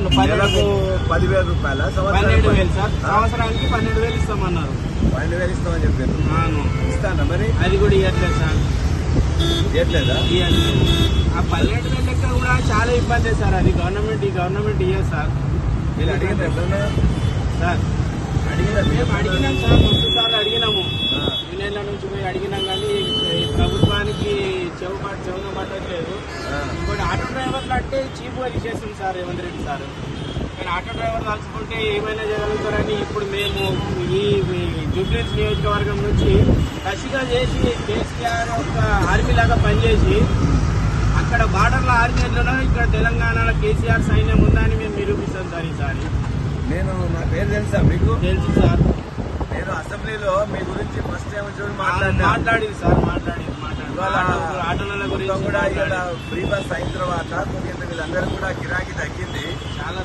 నెలకు పదివేల రూపాయల? పన్నెండు వేలు సార్. సంవత్సరానికి పన్నెండు వేలు ఇస్తామన్నారు. పన్నెండు వేలు ఇస్తామని చెప్పారు. ఇస్తానా మరి? అది కూడా ఇవ్వట్లేదు సార్. ఇవ్వట్లేదా ఇవ్వట్లేదు ఆ పన్నెండు వేల లెక్క కూడా చాలా ఇబ్బంది సార్. అది గవర్నమెంట్ ఈ గవర్నమెంట్ ఇయ్యదు సార్. మీరు అడిగిన ఎప్పుడన్నా? సార్. అడిగిన మేము అడిగినాం సార్ మస్తు సార్లు అడిగినాము. యూనియన్ల నుంచి పోయి అడిగినాం కానీ ఈ ఇంకోటి ఆటో డ్రైవర్లు అంటే చీప్గా తీసేస్తుంది సార్ రేవంత్ రెడ్డి సార్. కానీ ఆటో డ్రైవర్ తలుచుకుంటే ఏమైనా చేయగలుగుతారని ఇప్పుడు మేము ఈ జూబ్లీస్ నియోజకవర్గం నుంచి కసిగా చేసి కేసీఆర్ ఒక ఆర్మీ లాగా పనిచేసి అక్కడ బార్డర్లో ఆర్మీ ఎట్లనో ఇక్కడ తెలంగాణలో కేసీఆర్ సైన్యం ఉందా అని మేము నిరూపిస్తాం సార్ ఈసారి. నేను నా పేరు తెలుసా మీకు? తెలుసు సార్. నేను అసెంబ్లీలో మీ గురించి ఫస్ట్ టైం చూసి మాట్లాడినా. మాట్లాడింది సార్ మాట్లాడింది ఆటోల మొత్తం కూడా ఇక్కడ ఫ్రీ బస్ అయిన తర్వాత కొంచెం వీళ్ళందరూ కూడా గిరాకీ తగ్గింది. చాలా